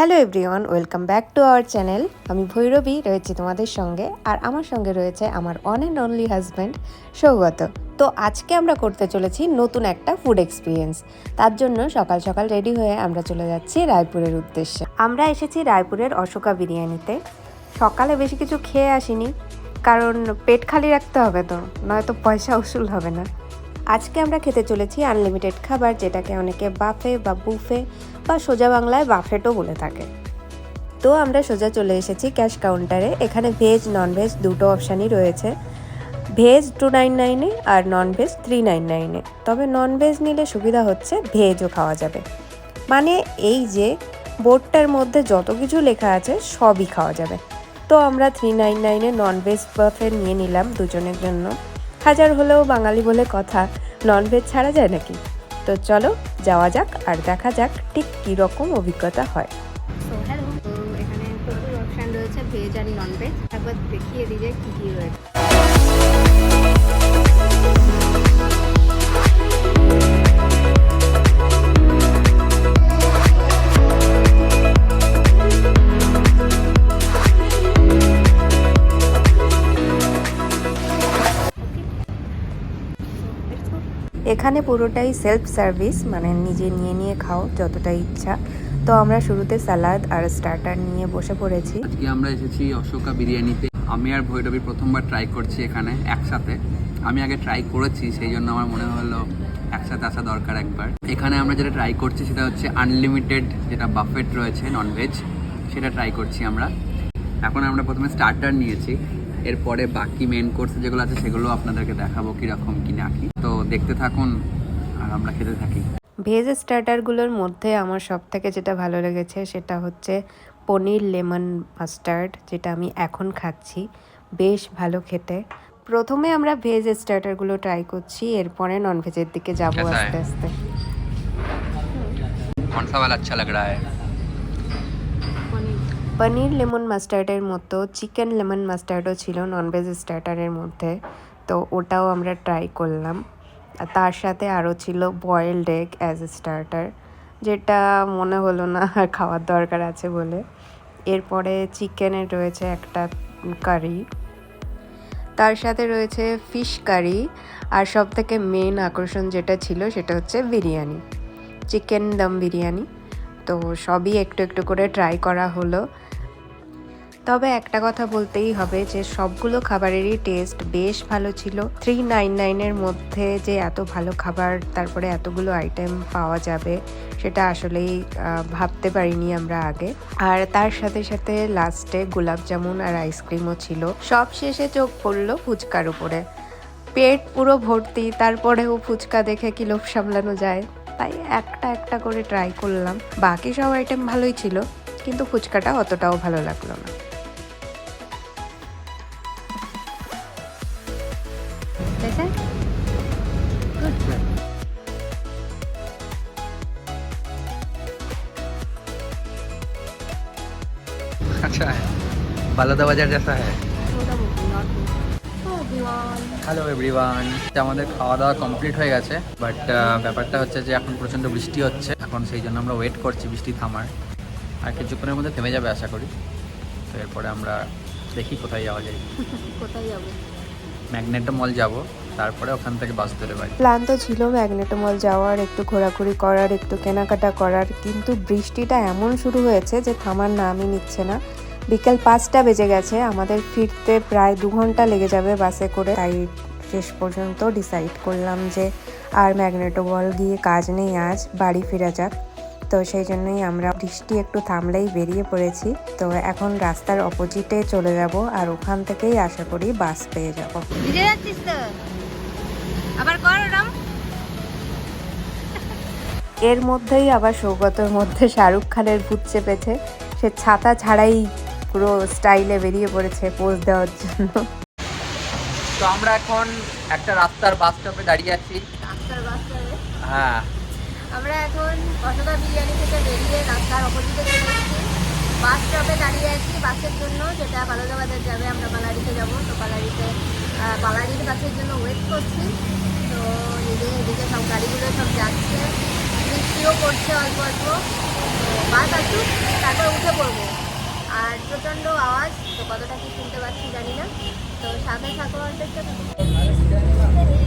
Hello everyone welcome back to our channel আমি ভৈরবী রয়েছি তোমাদের সঙ্গে, আর আমার সঙ্গে রয়েছে আমার one and only husband Sougata. তো আজকে আমরা করতে চলেছি নতুন একটা ফুড এক্সপিরিয়েন্স তার জন্য সকাল সকাল রেডি হয়ে আমরা চলে যাচ্ছি রায়পুরের উদ্দেশ্যে। আমরা এসেছি রায়পুরের অশোকা বিরিয়ানিতে। সকালে বেশি কিছু খেয়ে আসিনি, কারণ পেট খালি রাখতে হবে তো, নয়তো পয়সা উসুল হবে না। আজকে আমরা খেতে চলেছি আনলিমিটেড খাবার যেটাকে অনেকে বাফে বা বুফে বা সোজা বাংলায় বাফেটও বলে থাকে। তো আমরা সোজা চলে এসেছি ক্যাশ কাউন্টারে। এখানে ভেজ নন ভেজ দুটো অপশানই রয়েছে। ভেজ টু নাইন নাইনে আর নন ভেজ থ্রি নাইন নাইনে তবে নন ভেজ নিলে সুবিধা হচ্ছে ভেজও খাওয়া যাবে। মানে এই যে বোর্ডটার মধ্যে যত কিছু লেখা আছে সবই খাওয়া যাবে। তো আমরা থ্রি নাইন নাইনে নন ভেজ বাফে নিয়ে নিলাম দুজনের জন্য। হাজার হলেও বাঙালি বলে কথা ননভেজ ছাড়া যায় নাকি? তো চলো, যাওয়া যাক আর দেখা যাক ঠিক কী রকম অভিজ্ঞতা হয়। এখানে প্রচুর অপশান রয়েছে ভেজ আর ননভেজ একবার দেখিয়ে দিই যে কী কী রয়েছে। এখানে পুরোটাই সেলফ সার্ভিস মানে নিজে নিয়ে নিয়ে খাও যতটা ইচ্ছা। তো আমরা শুরুতে সালাদ আর স্টার্টার নিয়ে বসে পড়েছি। আজকে আমরা এসেছি অশোকা বিরিয়ানিতে। আমি আর ভৈরবী প্রথমবার ট্রাই করছি এখানে একসাথে। আমি আগে ট্রাই করেছি, সেই জন্য আমার মনে হলো একসাথে আসা দরকার একবার। এখানে আমরা যেটা ট্রাই করছি সেটা হচ্ছে আনলিমিটেড যেটা বাফেট রয়েছে ননভেজ সেটা ট্রাই করছি আমরা। এখন আমরা প্রথমে স্টার্টার নিয়েছি। এরপরে বাকি মেন কোর্স যেগুলো আছে সেগুলো আপনাদেরকে দেখাবো কীরকম কি না কি তো দেখতে থাকুন আর আমরা খেতে থাকি ভেজ স্টার্টারগুলোর মধ্যে আমার সব থেকে যেটা ভালো লেগেছে সেটা হচ্ছে পনির লেমন মাস্টার্ড যেটা আমি এখন খাচ্ছি বেশ ভালো খেতে প্রথমে আমরা ভেজ স্টার্টারগুলো ট্রাই করছি এরপরে ননভেজের দিকে যাব কেসা আস্তে है? আস্তে कौन सा वाला अच्छा लग रहा है পনির লেমন মাস্টার্ডের মতো, চিকেন লেমন মাস্টার্ডও ছিল ননভেজ স্টার্টারের মধ্যে, তো ওটাও আমরা ট্রাই করলাম। তার সাথে আরও ছিল boiled egg as a starter যেটা মনে হলো না খাওয়ার দরকার আছে বলে। এরপরে চিকেনের রয়েছে একটা কারি তার সাথে রয়েছে ফিশ কারি আর সব থেকে মেন আকর্ষণ যেটা ছিল সেটা হচ্ছে বিরিয়ানি চিকেন দম বিরিয়ানি। তো সবই একটু একটু করে ট্রাই করা হলো। তবে একটা কথা বলতেই হবে যে সবগুলো খাবারেরই টেস্ট বেশ ভালো ছিল। থ্রি নাইন নাইনের মধ্যে যে এত ভালো খাবার, তারপরে এতগুলো আইটেম পাওয়া যাবে, সেটা আসলেই ভাবতে পারিনি আমরা আগে। আর তার সাথে সাথে লাস্টে গোলাপ জামুন আর আইসক্রিমও ছিল। সব শেষে চোখ পড়ল ফুচকার উপরে। পেট পুরো ভর্তি, তারপরেও ফুচকা দেখে কি লোভ সামলানো যায়? তাই একটা একটা করে ট্রাই করলাম। বাকি সব আইটেম ভালোই ছিল, কিন্তু ফুচকাটা অতটাও ভালো লাগল না। अच्छा है বালাদা বাজার जैसा है মোটামুটি নট তো দিওয়ান হ্যালো এভরিওয়ান আমাদের খাওয়া দাওয়া কমপ্লিট হয়ে গেছে বাট ব্যাপারটা হচ্ছে যে এখন প্রচণ্ড বৃষ্টি হচ্ছে এখন সেই জন্য আমরা ওয়েট করছি বৃষ্টি থামার আর কিছুক্ষণের মধ্যে থেমে যাবে আশা করি তো এরপরে আমরা দেখি কোথায় যাওয়া যায় কোথায় যাবো ম্যাগনেটো মল যাব তারপরে ওখান থেকে বাস ধরে বাড়ি। প্ল্যান তো ছিল ম্যাগনেটোমল যাওয়ার একটু ঘোরাঘুরি করার একটু কেনাকাটা করার কিন্তু বৃষ্টিটা এমন শুরু হয়েছে যে থামার নামই নিচ্ছে না। বিকেল পাঁচটা বেজে গেছে আমাদের ফিরতে প্রায় দু ঘণ্টা লেগে যাবে বাসে করে। তাই শেষ পর্যন্ত ডিসাইড করলাম যে আর ম্যাগনেটোমল গিয়ে কাজ নেই আজ বাড়ি ফেরা যাক। তো সেই জন্যই আমরা বৃষ্টি একটু থামলেই বেরিয়ে পড়েছি। তো এখন রাস্তার অপোজিটে চলে যাব আর ওখান থেকেই আশা করি বাস পেয়ে যাব। যাচ্ছিস তো? আবার কর এর মধ্যেই আবার সৌগতর মধ্যে শাহরুখ খানের ভূত চেপেছে। সে ছাতা ছাড়াই পুরো স্টাইলে বেরিয়ে পড়েছে পোজ দেওয়ার জন্য। তো আমরা এখন একটা রাস্তার বাস স্টপে দাঁড়িয়ে আছি। রাস্তার বাসটারে হ্যাঁ। আমরা এখন অশোকা বিরিয়ানি থেকে বেরিয়ে রাস্তার অপোজিটে চলে এসেছি। বাস স্টপে দাঁড়িয়ে আছি বাসের জন্য যেটা বাজার যাবে আমরা পালারিতে যাব। তো পালারিতে পালারির বাসের জন্য ওয়েট করছি। তো এদিকে এদিকে সব গাড়িগুলো সব যাচ্ছে। বৃষ্টিও পড়ছে অল্প অল্প। বাস আসুক তারপর আর প্রচণ্ড আওয়াজ তো কতটা কি শুনতে পাচ্ছি জানি না। তো সাথে থাকো দেখতে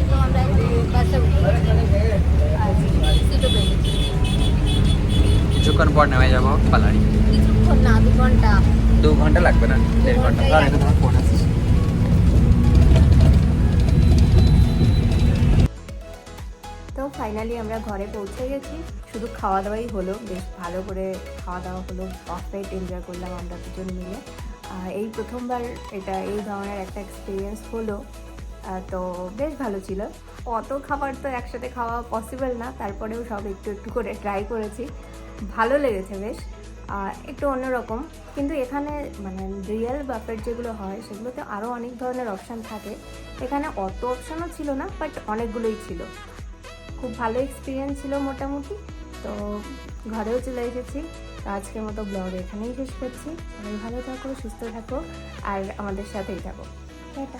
তো আমরা বাসে উঠি সিটও পেয়ে গেছি। কিছুক্ষণ পর নেমে যাব পালারি কিছুক্ষণ না দু ঘণ্টা। দু ঘণ্টা লাগবে না দেড় ঘণ্টা। ফাইনালি আমরা ঘরে পৌঁছে গেছি। শুধু খাওয়া দাওয়াই হলো, বেশ ভালো করে খাওয়া দাওয়া হলো পারফেক্ট এনজয় করলাম আমরা দুজন মিলে। এই প্রথমবার এটা, এই ধরনের একটা এক্সপিরিয়েন্স হলো। তো বেশ ভালো ছিল। অত খাবার তো একসাথে খাওয়া পসিবল না, তারপরেও সব একটু একটু করে ট্রাই করেছি। ভালো লেগেছে বেশ। একটু অন্যরকম। কিন্তু এখানে মানে রিয়েল বাফেট যেগুলো হয়, সেগুলোতে আরও অনেক ধরনের অপশান থাকে। এখানে অত অপশানও ছিল না বাট অনেকগুলোই ছিল। খুব ভালো এক্সপিরিয়েন্স ছিল মোটামুটি। তো ঘরেও চলে এসেছি। তো আজকের মতো ব্লগ এখানেই শেষ করছি। সবাই ভালো থাকো, সুস্থ থাকো, আর আমাদের সাথেই থাকো। টাটা।